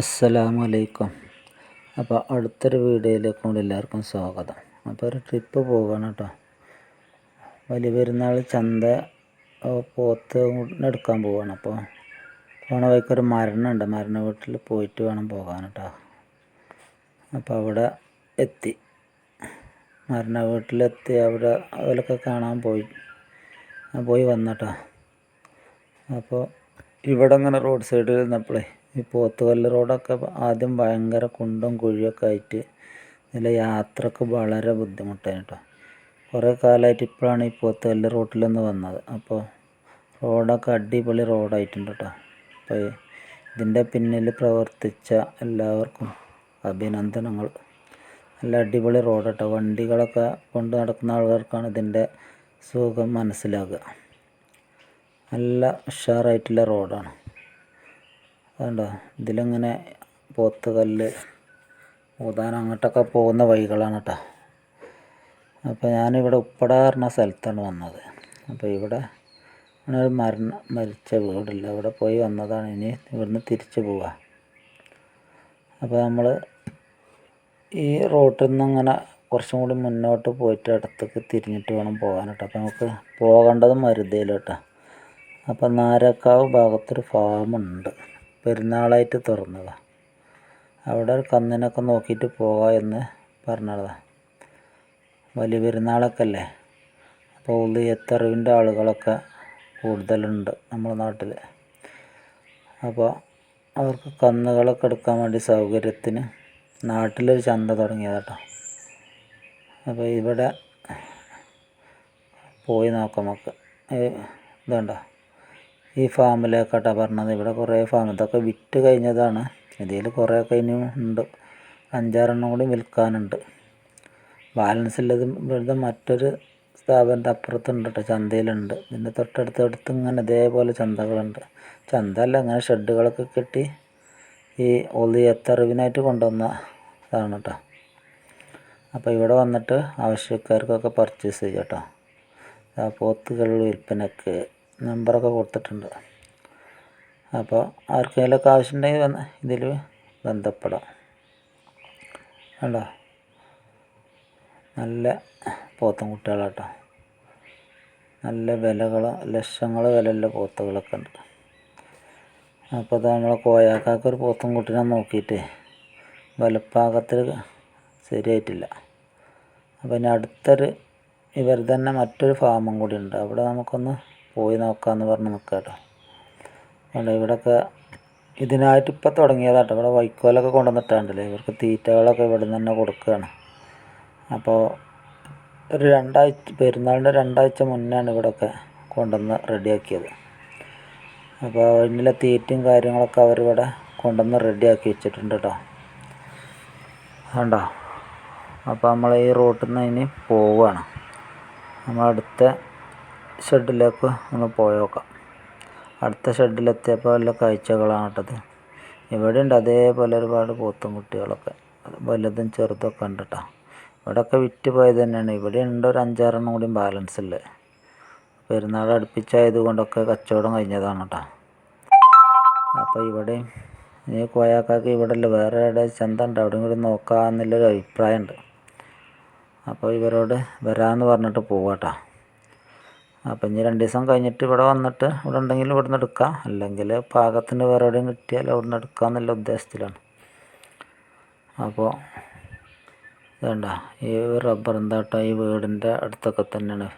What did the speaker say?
അസ്സലാമു അലൈക്കും അപ്പോൾ അടുത്തൊരു വീഡിയോയിലേക്ക് കൊണ്ട് എല്ലാവർക്കും സ്വാഗതം. അപ്പോൾ ഒരു ട്രിപ്പ് പോകണം കേട്ടോ. വലിയ പെരുന്നാൾ ചന്ത പോത്ത് എടുക്കാൻ പോവാണ്. അപ്പോൾ പോണ വൈക്കൊരു മരണമുണ്ട്. മരണ വീട്ടിൽ പോയിട്ട് വേണം പോകാൻ കേട്ടോ. അപ്പോൾ അവിടെ എത്തി. മരണ വീട്ടിലെത്തി അവിടെ അവരൊക്കെ കാണാൻ പോയി. പോയി വന്നട്ടോ അപ്പോൾ ഇവിടെ അങ്ങനെ റോഡ് സൈഡിൽ നിന്നപ്പോഴേ ഈ പോത്തുകല്ല് റോഡൊക്കെ ആദ്യം ഭയങ്കര കുണ്ടും കുഴിയൊക്കെ ആയിട്ട് ഇതിലെ യാത്രയ്ക്ക് വളരെ ബുദ്ധിമുട്ടാണ് കേട്ടോ. കുറേ കാലമായിട്ട് ഇപ്പോഴാണ് ഈ പോത്തുകല്ല് റോട്ടിലൊന്ന് വന്നത്. അപ്പോൾ റോഡൊക്കെ അടിപൊളി റോഡായിട്ടുണ്ട് കേട്ടോ. അപ്പോൾ ഇതിന്റെ പിന്നിൽ പ്രവർത്തിച്ച എല്ലാവർക്കും അഭിനന്ദനങ്ങൾ. നല്ല അടിപൊളി റോഡ് കേട്ടോ. വണ്ടികളൊക്കെ കൊണ്ട് നടക്കുന്ന ആൾക്കാർക്കാണ് ഇതിന്റെ സുഖം മനസ്സിലാകുക. നല്ല ഉഷാറായിട്ടുള്ള റോഡാണ്. അതുണ്ടോ ഇതിലിങ്ങനെ പോത്ത് കല്ല് ഊതാൻ അങ്ങോട്ടൊക്കെ പോകുന്ന വഴികളാണ് കേട്ടോ അപ്പോൾ ഞാനിവിടെ ഉപ്പട പറഞ്ഞ സ്ഥലത്താണ് വന്നത്. അപ്പോൾ ഇവിടെ ഒരു മരണ മരിച്ച വീടില്ല. അവിടെ പോയി വന്നതാണ്. ഇനി ഇവിടുന്ന് തിരിച്ചു പോവുക അപ്പോൾ നമ്മൾ ഈ റോട്ടിൽ നിന്ന് അങ്ങനെ കുറച്ചും കൂടി മുന്നോട്ട് പോയിട്ട് അടുത്തേക്ക് തിരിഞ്ഞിട്ട് വേണം പോകാൻ കേട്ടോ അപ്പോൾ നമുക്ക് പോകേണ്ടത് മരുതയിലോട്ടോ അപ്പോൾ നാരക്കാവ് ഭാഗത്തൊരു ഫാമുണ്ട്. പെരുന്നാളായിട്ട് തുറന്നതാണ് അവിടെ ഒരു കന്നിനൊക്കെ നോക്കിയിട്ട് പോകാം എന്ന് പറഞ്ഞതാണ് വലിയ പെരുന്നാളൊക്കെ അല്ലേ അപ്പോൾ ഉള്ളിയത്തറിവിന്റെ ആളുകളൊക്കെ കൂടുതലുണ്ട് നമ്മുടെ നാട്ടിൽ. അപ്പോൾ അവർക്ക് കന്നുകളൊക്കെ എടുക്കാൻ വേണ്ടി സൗകര്യത്തിന് നാട്ടിലൊരു ചന്ത തുടങ്ങിയതാട്ടോ അപ്പോൾ ഇവിടെ പോയി നോക്കാം നമുക്ക്. ഇതുണ്ടോ? ഈ ഫാമിലേക്കാട്ടാ പറഞ്ഞത് ഇവിടെ കുറേ ഫാം ഇതൊക്കെ വിറ്റ് കഴിഞ്ഞതാണ്. ഇതിൽ കുറേയൊക്കെ ഇനിയും ഉണ്ട്. അഞ്ചാറെണ്ണം കൂടി വിൽക്കാനുണ്ട്. ബാലൻസ് ഉള്ളത് ഇവിടുത്തെ മറ്റൊരു സ്ഥാപനത്തിന്റെ അപ്പുറത്തുണ്ട് കേട്ടോ ചന്തയിലുണ്ട്. ഇതിന്റെ തൊട്ടടുത്തടുത്ത് ഇങ്ങനെ ഇതേപോലെ ചന്തകളുണ്ട്. ചന്ത അല്ല ഇങ്ങനെ ഷെഡുകളൊക്കെ കെട്ടി ഈ ഒളി എത്തറിവിനായിട്ട് കൊണ്ടുവന്ന ഇതാണ് കേട്ടോ. അപ്പോൾ ഇവിടെ വന്നിട്ട് ആവശ്യക്കാർക്കൊക്കെ പർച്ചേസ് ചെയ്യാം കേട്ടോ. പോത്തുകൾ വിൽപ്പനക്ക് നമ്പറൊക്കെ കൊടുത്തിട്ടുണ്ട്. അപ്പോൾ ആർക്കെങ്കിലുമൊക്കെ ആവശ്യമുണ്ടെങ്കിൽ വന്ന് ഇതിൽ ബന്ധപ്പെടാം. കണ്ടോ? നല്ല പോത്തും കുട്ടികളാട്ടോ. നല്ല വിലകൾ ലക്ഷങ്ങൾ വിലയുള്ള പോത്തുകളൊക്കെ ഉണ്ട്. അപ്പോൾ അത് നമ്മളെ കോയാക്കാക്ക് ഒരു പോത്തും കുട്ടീനെ നോക്കിയിട്ട് വലപ്പാകത്തിൽ ശരിയായിട്ടില്ല. അപ്പം ഇനി അടുത്തൊരു ഇവർ തന്നെ മറ്റൊരു ഫാമും കൂടി ഉണ്ട്. അവിടെ നമുക്കൊന്ന് പോയി നോക്കാമെന്ന് പറഞ്ഞ് നിൽക്കുക കേട്ടോ അല്ല ഇവിടെയൊക്കെ ഇതിനായിട്ട് ഇപ്പം തുടങ്ങിയതാട്ടോ. ഇവിടെ വൈക്കോലൊക്കെ കൊണ്ടുവന്നിട്ടാണ്ടല്ലേ. ഇവർക്ക് തീറ്റകളൊക്കെ ഇവിടെ നിന്ന് തന്നെ കൊടുക്കുകയാണ് അപ്പോൾ ഒരു രണ്ടാഴ്ച പെരുന്നാളിന്റെ രണ്ടാഴ്ച മുന്നാണ് ഇവിടെയൊക്കെ കൊണ്ടുവന്ന് റെഡിയാക്കിയത്. അപ്പോൾ അതിനുള്ള തീറ്റയും കാര്യങ്ങളൊക്കെ അവരിവിടെ കൊണ്ടുവന്ന് റെഡിയാക്കി വെച്ചിട്ടുണ്ട് കേട്ടോ. കണ്ടോ? അപ്പോൾ നമ്മൾ ഈ റൂട്ടിൽ നിന്ന് ഇനി പോവുകയാണ് നമ്മൾ അടുത്ത ഷെഡിലേക്ക് ഒന്ന് പോയി നോക്കാം അടുത്ത ഷെഡിലെത്തിയപ്പോൾ വല്ല കാഴ്ചകളാണ് കേട്ടത്. ഇവിടെ ഉണ്ട് അതേപോലെ ഒരുപാട് പോത്തും കുട്ടികളൊക്കെ. വലുതും ചെറുതൊക്കെ ഉണ്ട് കേട്ടോ. ഇവിടെയൊക്കെ വിറ്റ് പോയത് തന്നെയാണ്. ഇവിടെ ഉണ്ട് ഒരു അഞ്ചാറെണ്ണം കൂടി ബാലൻസ് ഉള്ളത് പെരുന്നാൾ അടുപ്പിച്ചായത് കൊണ്ടൊക്കെ കച്ചവടം കഴിഞ്ഞതാണ് കേട്ടോ. അപ്പോൾ ഇവിടെയും ഈ കോയാക്കാക്ക് ഇവിടെ അല്ല വേറെ എവിടെ ചന്ത ഉണ്ട് അവിടെയും കൂടി നോക്കാമെന്നുള്ളൊരു അഭിപ്രായമുണ്ട്. അപ്പോൾ ഇവരോട് വരാമെന്ന് പറഞ്ഞിട്ട് പോവാട്ടോ അപ്പം ഇനി രണ്ട് ദിവസം കഴിഞ്ഞിട്ട് ഇവിടെ വന്നിട്ട് ഇവിടെ ഉണ്ടെങ്കിൽ ഇവിടെ നിന്ന് എടുക്കാം. അല്ലെങ്കിൽ പാകത്തിന് വേറെ എവിടെയും കിട്ടിയാൽ അവിടെ നിന്ന് എടുക്കാം എന്നുള്ള ഉദ്ദേശത്തിലാണ്. അപ്പോൾ വേണ്ട ഈ റബ്ബർ എന്താട്ടോ ഈ വീടിന്റെ അടുത്തൊക്കെ തന്നെയാണ്.